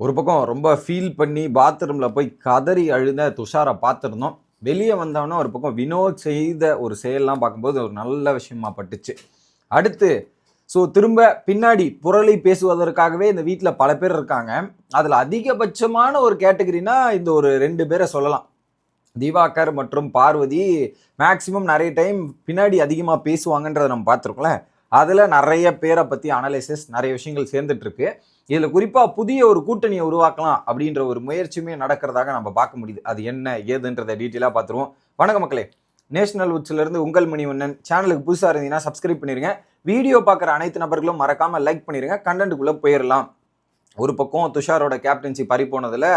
ஒரு பக்கம் ரொம்ப ஃபீல் பண்ணி பாத்ரூமில் போய் கதறி அழுத துஷாரை பார்த்துருந்தோம். வெளியே வந்தவொடனே ஒரு பக்கம் வினோத் செய்த ஒரு செயல்லாம் பார்க்கும்போது ஒரு நல்ல விஷயமா பட்டுச்சு. அடுத்து ஸோ திரும்ப பின்னாடி புரளி பேசுவதற்காகவே இந்த வீட்டில் பல பேர் இருக்காங்க. அதில் அதிகபட்சமான ஒரு கேட்டகரினா இந்த ஒரு ரெண்டு பேரை சொல்லலாம். திவாகர் மற்றும் பார்வதி மேக்சிமம் நிறைய டைம் பின்னாடி அதிகமாக பேசுவாங்கன்றதை நம்ம பார்த்துருக்கோம்ல. அதில் நிறைய பேரை பற்றி அனலைசிஸ் நிறைய விஷயங்கள் சேர்ந்துட்டுருக்கு இதில் குறிப்பாக புதிய ஒரு கூட்டணியை உருவாக்கலாம் அப்படின்ற ஒரு முயற்சியுமே நடக்கிறதாக நம்ம பார்க்க முடியுது. அது என்ன ஏதுன்றதை டீட்டெயிலாக பார்த்துருவோம். வணக்க மக்களே. நேஷனல் உட்ஸ்லேருந்து உங்கள் மணிவண்ணன். சேனலுக்கு புதுசாக இருந்தீங்கன்னா சப்ஸ்கிரைப் பண்ணிடுங்க வீடியோ பார்க்குற அனைத்து நபர்களும் மறக்காமல் லைக் பண்ணிடுங்க கண்டென்ட்டுக்குள்ளே போயிடலாம் ஒரு பக்கம் துஷாரோட கேப்டன்சி பறி போனதில்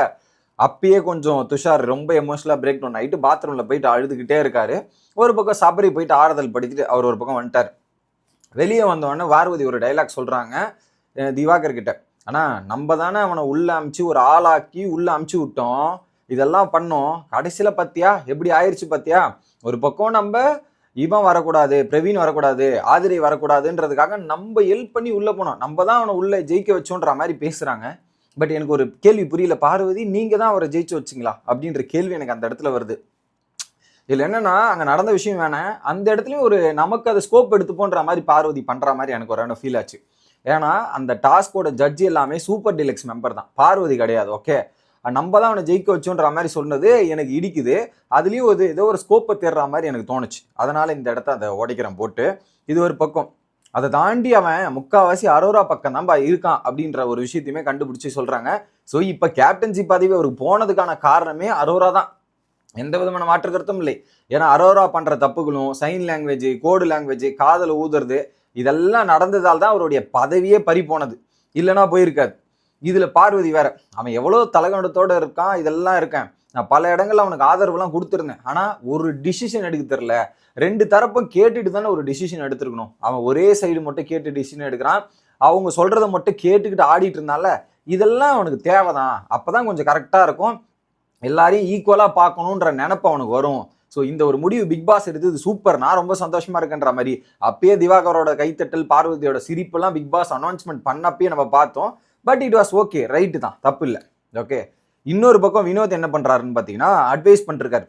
அப்பயே கொஞ்சம் துஷார் ரொம்ப எமோஷனலாக பிரேக் டவுன் ஆகிட்டு பாத்ரூமில் போயிட்டு அழுதுகிட்டே இருக்காரு. ஒரு பக்கம் சபரி போயிட்டு ஆறுதல் படுத்திட்டு அவர் ஒரு பக்கம் வந்துட்டார். வெளியே வந்தோடனே பார்வதி ஒரு டைலாக் சொல்கிறாங்க திவாகர் கிட்ட ஆனால் நம்ம தானே அவனை உள்ளே அமுச்சு ஒரு ஆளாக்கி உள்ளே அமுச்சு விட்டோம். இதெல்லாம் பண்ணோம். கடைசியில் பார்த்தியா எப்படி ஆயிடுச்சு பார்த்தியா ஒரு பக்கம் நம்ம இவன் வரக்கூடாது பிரவீன் வரக்கூடாது ஆதிரை வரக்கூடாதுன்றதுக்காக நம்ம ஹெல்ப் பண்ணி உள்ளே போனோம். நம்ம தான் அவனை உள்ளே ஜெயிக்க வச்சோன்ற மாதிரி பேசுகிறாங்க பட் எனக்கு ஒரு கேள்வி புரியல. பார்வதி நீங்கள் தான் அவரை ஜெயிச்சு வச்சிங்களா? அப்படின்ற கேள்வி எனக்கு அந்த இடத்துல வருது. இதில் என்னென்னா அங்கே நடந்த விஷயம் வேணாம். அந்த இடத்துலையும் ஒரு நமக்கு அதை ஸ்கோப் எடுத்துப்போன்ற மாதிரி பார்வதி பண்ணுற மாதிரி எனக்கு ஒரு ஃபீல் ஆச்சு. ஏன்னா அந்த டாஸ்கோட ஜட்ஜி எல்லாமே சூப்பர் டிலக்ஸ் மெம்பர் தான். பார்வதி கிடையாது ஓகே நம்ம தான் அவனை ஜெயிக்க வச்சோன்ற மாதிரி சொன்னது எனக்கு இடிக்குது. அதுலேயும் ஒரு ஏதோ ஒரு ஸ்கோப்பை தேடுற மாதிரி எனக்கு தோணுச்சு. அதனால் இந்த இடத்த அதை உடைக்கிறேன் போட்டு இது ஒரு பக்கம். அதை தாண்டி அவன் முக்காவாசி அரோரா பக்கம் தான் இருக்கான் அப்படின்ற ஒரு விஷயத்தையுமே கண்டுபிடிச்சி சொல்கிறாங்க ஸோ இப்போ கேப்டன்சி பதவி அவருக்கு போனதுக்கான காரணமே அரோரா தான். எந்த விதமான மாற்று கருத்தும் இல்லை. ஏன்னா அரோரா பண்ணுற தப்புகளும் சைன் லாங்குவேஜ் கோடு லாங்குவேஜ் காதல் ஊதுறது இதெல்லாம் நடந்ததால் தான் அவருடைய பதவியே பறி போனது. இல்லைன்னா போயிருக்காது. இதில் பார்வதி வேற அவன் எவ்வளோ தலைகண்டத்தோடு இருக்கான் இதெல்லாம் இருக்கேன். நான் பல இடங்களில் அவனுக்கு ஆதரவுலாம் கொடுத்துருந்தேன். ஆனால் ஒரு டிசிஷன் எடுக்க தெரில ரெண்டு தரப்பும் கேட்டுட்டு தானே ஒரு டிசிஷன் எடுத்துருக்கணும். அவன் ஒரே சைடு மட்டும் கேட்டு டிசிஷன் எடுக்கிறான். அவங்க சொல்கிறத மட்டும் கேட்டுக்கிட்டு ஆடிட்டு இருந்தால இதெல்லாம் அவனுக்கு தேவைதான். அப்பதான் கொஞ்சம் கரெக்டாக இருக்கும். எல்லாரையும் ஈக்குவலாக பார்க்கணுன்ற நினப்பு அவனுக்கு வரும். ஸோ இந்த ஒரு முடிவு பிக் பாஸ் எடுத்தது சூப்பர் நான் ரொம்ப சந்தோஷமா இருக்கேன்ற மாதிரி. அப்பயே திவாகரோட கைத்தட்டல் பார்வதியோட சிரிப்பெல்லாம் பிக் பாஸ் அனௌன்ஸ்மெண்ட் பண்ணப்பயே நம்ம பார்த்தோம். But it was okay right தான். தப்பு இல்லை ஓகே இன்னொரு பக்கம் வினோத் என்ன பண்ணுறாருன்னு பார்த்தீங்கன்னா அட்வைஸ் பண்ணிருக்காரு.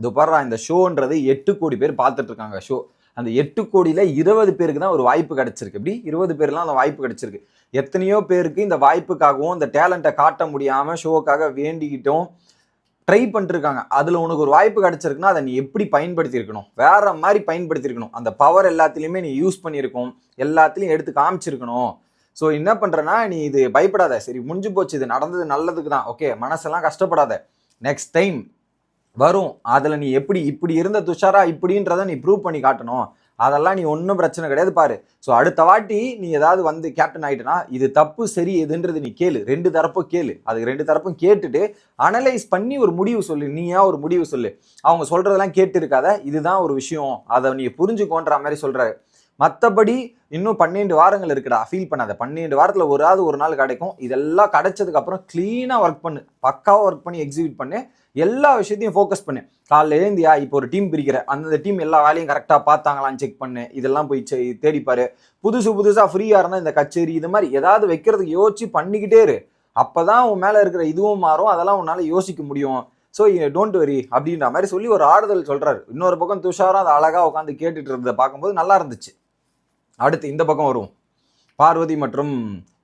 இது பாடுறா இந்த ஷோன்றது எட்டு கோடி பேர் பார்த்துட்டு இருக்காங்க ஷோ அந்த எட்டு கோடியில் இருபது பேருக்கு தான் ஒரு வாய்ப்பு கிடச்சிருக்கு. இப்படி இருபது பேர்லாம் அந்த வாய்ப்பு கிடச்சிருக்கு. எத்தனையோ பேருக்கு இந்த வாய்ப்புக்காகவும் இந்த டேலண்ட்டை காட்ட முடியாமல் ஷோவுக்காக வேண்டிக்கிட்டும். ட்ரை பண்ணிருக்காங்க. அதில் உனக்கு ஒரு வாய்ப்பு கிடச்சிருக்குன்னா அதை நீ எப்படி பயன்படுத்தியிருக்கணும்? வேற மாதிரி பயன்படுத்தியிருக்கணும். அந்த பவர் எல்லாத்துலேயுமே நீ யூஸ் பண்ணியிருக்கணும். எல்லாத்துலேயும் எடுத்து காமிச்சிருக்கணும். ஸோ என்ன பண்ணுறேன்னா நீ இது பயப்படாத. சரி முடிஞ்சு போச்சு. இது நடந்தது நல்லதுக்கு தான். ஓகே மனசெல்லாம் கஷ்டப்படாத. நெக்ஸ்ட் டைம் வரும். அதில் நீ எப்படி இப்படி இருந்த துஷாரா இப்படின்றத நீ ப்ரூவ் பண்ணி காட்டணும். அதெல்லாம் நீ ஒன்றும் பிரச்சனை கிடையாது பாரு. ஸோ அடுத்த வாட்டி நீ ஏதாவது வந்து கேப்டன் ஆகிட்டனா இது தப்பு சரி எதுன்றது நீ கேளு. ரெண்டு தரப்பும் கேளு. அதுக்கு ரெண்டு தரப்பும் கேட்டுட்டு அனலைஸ் பண்ணி ஒரு முடிவு சொல்லு. நீயா ஒரு முடிவு சொல்லு. அவங்க சொல்கிறதெல்லாம் கேட்டு இருக்காத இதுதான் ஒரு விஷயம். அதை நீ புரிஞ்சுக்கோன்ற மாதிரி சொல்கிறாரு மற்றபடி இன்னும் பன்னெண்டு வாரங்கள் இருக்குடா ஃபீல் பண்ணாத. பன்னெண்டு வாரத்தில் ஒரு ஆள் ஒரு நாள் கிடைக்கும். இதெல்லாம் கிடைச்சதுக்கு அப்புறம் க்ளீனாக ஒர்க் பண்ணு. பக்காவாக ஒர்க் பண்ணி எக்ஸிக்யூட் பண்ணு. எல்லா விஷயத்தையும் ஃபோக்கஸ் பண்ணு. காலைல எழுந்தியா இப்போ ஒரு டீம் பிரிக்கிற அந்த டீம் எல்லா வேலையும் கரெக்டாக பார்த்தாங்களான்னு செக் பண்ணு. இதெல்லாம் போய் தேடிப்பாரு புதுசு புதுசாக ஃப்ரீயாக இருந்தால் இந்த கச்சேரி இது மாதிரி ஏதாவது வைக்கிறதுக்கு யோசிச்சு பண்ணிக்கிட்டே இரு. அப்போ தான் உன் மேலே இருக்கிற இதுவும் மாறும். அதெல்லாம் உன்னால் யோசிக்க முடியும். ஸோ டோன்ட் வரி அப்படின்ற மாதிரி சொல்லி ஒரு ஆறுதல் சொல்கிறாரு இன்னொரு பக்கம் துஷாரம் அதை அழகாக உட்காந்து கேட்டுட்டு இருந்ததை பார்க்கும்போது நல்லா இருந்துச்சு. அடுத்து இந்த பக்கம் வருவோம். பார்வதி மற்றும்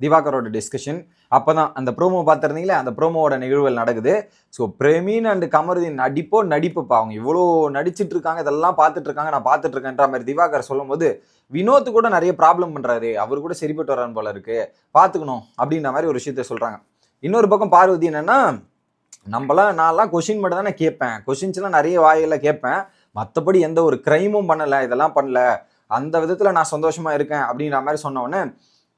திவாகரோட டிஸ்கஷன் அப்போ தான் அந்த ப்ரோமோ பார்த்துருந்தீங்களே அந்த ப்ரோமோவோட நிகழ்வுகள் நடக்குது. ஸோ பிரமீன் அண்ட் கமருதீன் நடிப்போ நடிப்புப்பா அவங்க இவ்வளோ நடிச்சிட்டு இருக்காங்க இதெல்லாம் பார்த்துட்டு இருக்காங்க நான் பார்த்துட்டு இருக்கேன்ற மாதிரி திவாகர் சொல்லும்போது வினோத்து கூட நிறைய ப்ராப்ளம் பண்ணுறாரு அவர் கூட சரிப்பட்டு வரான் போல இருக்கு. பார்த்துக்கணும் அப்படின்ற மாதிரி ஒரு விஷயத்த சொல்கிறாங்க இன்னொரு பக்கம் பார்வதி என்னன்னா நம்மளாம் நான்லாம் கொஷின் மட்டும் தானே கேட்பேன். கொஷின்ஸ்லாம் நிறைய வாயில் கேட்பேன். மற்றபடி எந்த ஒரு க்ரைமும் பண்ணலை இதெல்லாம் பண்ணல. அந்த விதத்துல நான் சந்தோஷமா இருக்கேன் அப்படின்ற மாதிரி சொன்ன உடனே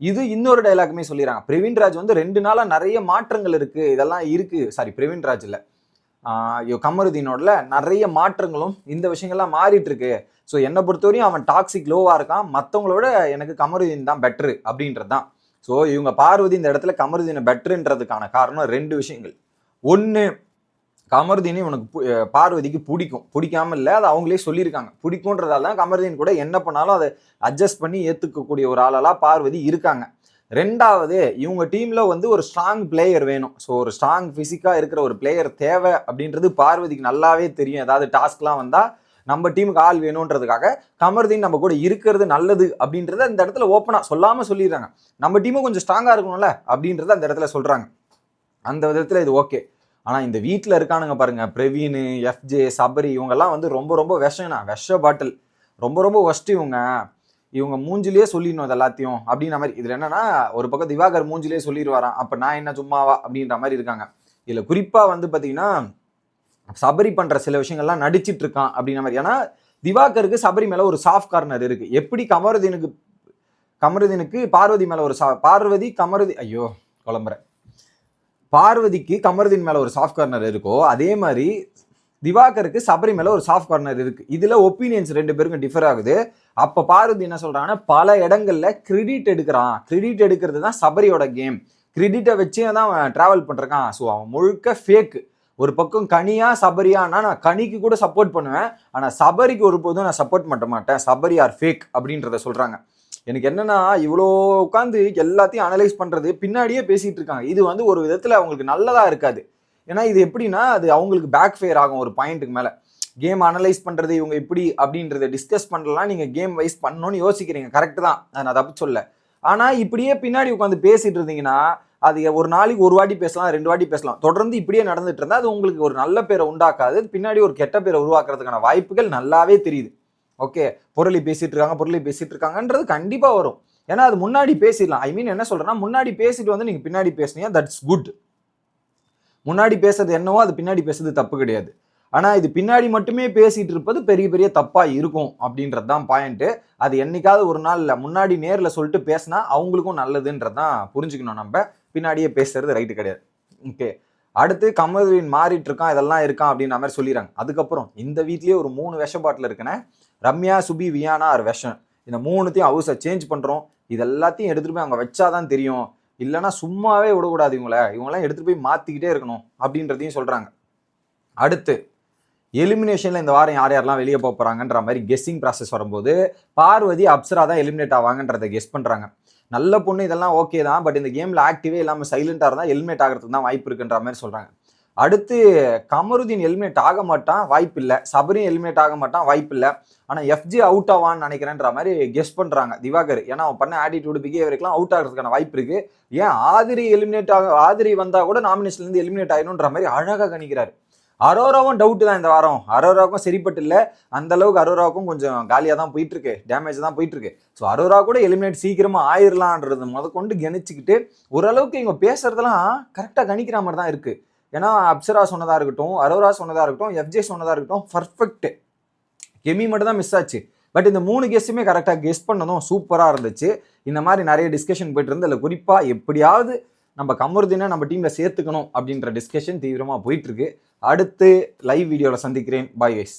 இது இன்னொரு டைலாக்குமே சொல்லிடுறாங்க. பிரவீன் ராஜ் வந்து ரெண்டு நாளா நிறைய மாற்றங்கள் இருக்கு. இதெல்லாம் இருக்கு. சாரி பிரவீன் ராஜ் ஐயோ, கமருதீனோடல நிறைய மாற்றங்களும் இந்த விஷயங்கள்லாம் மாறிட்டு இருக்கு. ஸோ என்னை பொறுத்தவரையும் அவன் டாக்ஸிக் லோவா இருக்கான். மற்றவங்களோட எனக்கு கமருதீன் தான் பெட்ரு அப்படின்றது தான் ஸோ இவங்க பார்வதி இந்த இடத்துல கமருதீனை பெட்ருன்றதுக்கான காரணம் ரெண்டு விஷயங்கள். ஒன்று கமருதீனை உனக்கு பு- பார்வதிக்கு பிடிக்கும். பிடிக்காம இல்லை அது அவங்களே சொல்லியிருக்காங்க. பிடிக்கும்ன்றதால தான் கமருதீன் கூட என்ன பண்ணாலும் அதை அட்ஜஸ்ட் பண்ணி ஏற்றுக்கக்கூடிய ஒரு ஆளெல்லாம் பார்வதி இருக்காங்க. ரெண்டாவது இவங்க டீம்ல வந்து ஒரு ஸ்ட்ராங் பிளேயர் வேணும். ஸோ ஒரு ஸ்ட்ராங் ஃபிசிக்காக இருக்கிற ஒரு பிளேயர் தேவை அப்படின்றது பார்வதிக்கு நல்லாவே தெரியும். ஏதாவது டாஸ்க்லாம் வந்தால் நம்ம டீமுக்கு ஆள் வேணுன்றதுக்காக கமர்தீன் நம்ம கூட இருக்கிறது நல்லது அப்படின்றத அந்த இடத்துல ஓப்பனாக சொல்லாமல் சொல்லிடுறாங்க. நம்ம டீமும் கொஞ்சம் ஸ்ட்ராங்காக இருக்கணும்ல அப்படின்றத அந்த இடத்துல சொல்கிறாங்க அந்த விதத்தில் இது ஓகே ஆனால் இந்த வீட்டில் இருக்கானுங்க பாருங்க. பிரவீன் எஃப்ஜே சபரி இவங்கெல்லாம் வந்து ரொம்ப ரொம்ப விஷம்னா விஷ பாட்டில். ரொம்ப ரொம்ப ஒஸ்ட் இவங்க. இவங்க மூஞ்சிலேயே சொல்லிடணும் இது எல்லாத்தையும் அப்படின்ற மாதிரி. இதில் என்னன்னா ஒரு பக்கம் திவாகர் மூஞ்சிலேயே சொல்லிடுவாராம். அப்போ நான் என்ன சும்மாவா அப்படின்ற மாதிரி இருக்காங்க. இதில் குறிப்பாக வந்து பார்த்தீங்கன்னா சபரி பண்ணுற சில விஷயங்கள்லாம் நடிச்சிட்டு இருக்கான் அப்படின்ற மாதிரி. ஏன்னா திவாகருக்கு சபரி மேலே ஒரு சாஃப்ட் கார்னர் இருக்குது எப்படி கமருதீனுக்கு கமருதீனுக்கு பார்வதி மேலே ஒரு சா பார்வதி கமருதி ஐயோ குழம்புறேன். பார்வதிக்கு கமருதீன் மேல ஒரு சாஃப்ட் கார்னர் இருக்கோ அதே மாதிரி திவாகருக்கு சபரி மேல ஒரு சாஃப்ட் கார்னர் இருக்கு. இதுல ஒப்பீனியன்ஸ் ரெண்டு பேருக்கும் டிஃபர் ஆகுது. அப்ப பார்வதி என்ன சொல்றாங்கன்னா பல இடங்கள்ல கிரெடிட் எடுக்கிறான். கிரெடிட் எடுக்கிறது தான் சபரியோட கேம் கிரெடிட்டை வச்சே தான் அவன் டிராவல் பண்றான் ஸோ அவன் முழுக்க ஃபேக் ஒரு பக்கம் கனியா சபரியானா நான் கனிக்கு கூட சப்போர்ட் பண்ணுவேன். ஆனால் சபரிக்கு ஒருபோதும் நான் சப்போர்ட் பண்ண மாட்டேன். சபரி ஆர் ஃபேக் அப்படின்றத சொல்றாங்க. எனக்கு என்னன்னா இவ்வளோ உட்காந்து எல்லாத்தையும் அனலைஸ் பண்றது பின்னாடியே பேசிட்டு இருக்காங்க. இது வந்து ஒரு விதத்துல அவங்களுக்கு நல்லதா இருக்காது. ஏன்னா இது எப்படின்னா அது அவங்களுக்கு பேக் ஃபேர் ஆகும் ஒரு பாயிண்ட்டுக்கு மேல. கேம் அனலைஸ் பண்றது இவங்க இப்படி அப்படின்றத டிஸ்கஸ் பண்ணலாம் நீங்க கேம் வைஸ் பண்ணணும்னு யோசிக்கிறீங்க. கரெக்ட் தான். அதை நான் தப்பு சொல்ல ஆனா இப்படியே பின்னாடி உட்காந்து பேசிட்டு இருந்தீங்கன்னா அது ஒரு நாளைக்கு ஒரு வாட்டி பேசலாம் ரெண்டு வாட்டி பேசலாம். தொடர்ந்து இப்படியே நடந்துட்டு இருந்தா அது உங்களுக்கு ஒரு நல்ல பேரை உண்டாக்காது. பின்னாடி ஒரு கெட்ட பேரை உருவாக்குறதுக்கான வாய்ப்புகள் நல்லாவே தெரியுது. ஓகே பொருளி பேசிட்டு இருக்காங்க பொருளி பேசிட்டு இருக்காங்கன்றது கண்டிப்பா வரும். ஏன்னா அது முன்னாடி பேசிடலாம். ஐ மீன் என்ன சொல்றேன்னா முன்னாடி பேசிட்டு வந்து நீங்க பின்னாடி பேசுனீங்க தட்ஸ் குட் முன்னாடி பேசுறது என்னவோ அது பின்னாடி பேசுறது தப்பு கிடையாது. ஆனால் இது பின்னாடி மட்டுமே பேசிட்டு இருப்பது பெரிய பெரிய தப்பாக இருக்கும் அப்படின்றது தான் பாயிண்ட்டு அது என்னைக்காவது ஒரு நாளில் முன்னாடி நேரில் சொல்லிட்டு பேசினா அவங்களுக்கும் நல்லதுன்றது தான் புரிஞ்சுக்கணும் நம்ம. பின்னாடியே பேசுறது ரைட்டு கிடையாது. ஓகே அடுத்து கமல்வின் மாறிட்டு இருக்கான் இதெல்லாம் இருக்கான் அப்படின்ற மாதிரி சொல்லிடுறாங்க. அதுக்கப்புறம் இந்த வீட்லயே ஒரு மூணு விஷ பாட்டில் இருக்குன்னு ரம்யா சுபி வியானா ஆர் விஷம். இந்த மூணுத்தையும் ஹவுஸை சேஞ்ச் பண்றோம். இது எல்லாத்தையும் எடுத்துட்டு போய் அங்க வச்சாதான் தெரியும். இல்லைன்னா சும்மாவே விடக்கூடாது இவங்கள. இவங்களாம் எடுத்துட்டு போய் மாத்திக்கிட்டே இருக்கணும் அப்படின்றதையும் சொல்றாங்க. அடுத்து எலிமினேஷனில் இந்த வாரம் யார் யாரெல்லாம் வெளியே போக போகிறாங்கன்ற மாதிரி கெஸ்ஸிங் ப்ராசஸ் வரும்போது பார்வதி அப்சரா தான் எலிமினேட் ஆவாங்கன்றதை கெஸ் பண்ணுறாங்க நல்ல பொண்ணு இதெல்லாம் ஓகே தான். பட் இந்த கேமில் ஆக்டிவே இல்லாமல் சைலண்டா இருந்தால் எலிமினேட் ஆகிறதுக்கு தான் வாய்ப்பு இருக்குன்ற மாதிரி சொல்கிறாங்க அடுத்து கமருதீன் எலிமினேட் ஆக மாட்டான் வாய்ப்பு இல்லை. சபரியும் எலிமினேட் ஆக மாட்டான் வாய்ப்பு இல்லை. ஆனால் எஃப்ஜி அவுட் ஆவான்னு நினைக்கிறேன்ற மாதிரி கெஸ் பண்ணுறாங்க திவாகர். ஏன்னா அவன் பண்ண ஆட்டிடியூடு பிகேவியருக்குலாம் அவுட் ஆகிறதுக்கான வாய்ப்பு இருக்குது ஏன் ஆதிரி எலிமினேட் ஆக ஆதிரி வந்தால் கூட நாமினேஷன்லேருந்து எலிமினேட் ஆகணுன்ற மாதிரி அழகாக கணிக்கிறாரு. அரோராவும் டவுட்டு தான் இந்த வாரம். அரோராவுக்கும் சரிப்பட்டு இல்லை அந்த அளவுக்கு அரோராவுக்கும் கொஞ்சம் காலியாக தான் போயிட்டுருக்கு. டேமேஜ் தான் போயிட்டுருக்கு. ஸோ அரோரா கூட எலிமினேட் சீக்கிரமாக ஆயிடலான்றது முத கொண்டு ஓரளவுக்கு இவங்க பேசுறதெல்லாம் கரெக்டாக கணிக்கிற மாதிரி தான் இருக்குது ஏன்னா அப்சரா சொன்னதாக இருக்கட்டும் அரோரா சொன்னதாக இருக்கட்டும் எஃப்ஜே சொன்னதாக இருக்கட்டும் பர்ஃபெக்ட் கெமி மட்டும் தான் மிஸ் ஆச்சு. பட் இந்த மூணு கெஸ்ட்டுமே கரெக்டாக கெஸ் பண்ணதும் சூப்பராக இருந்துச்சு. இந்த மாதிரி நிறைய டிஸ்கஷன் போயிட்டு இருந்து அதில் குறிப்பாக எப்படியாவது நம்ம கமருதீனை நம்ம டீமில் சேர்த்துக்கணும் அப்படின்ற டிஸ்கஷன் தீவிரமாக போயிட்டுருக்கு அடுத்து லைவ் வீடியோவில் சந்திக்கிறேன். பாய் வைஸ்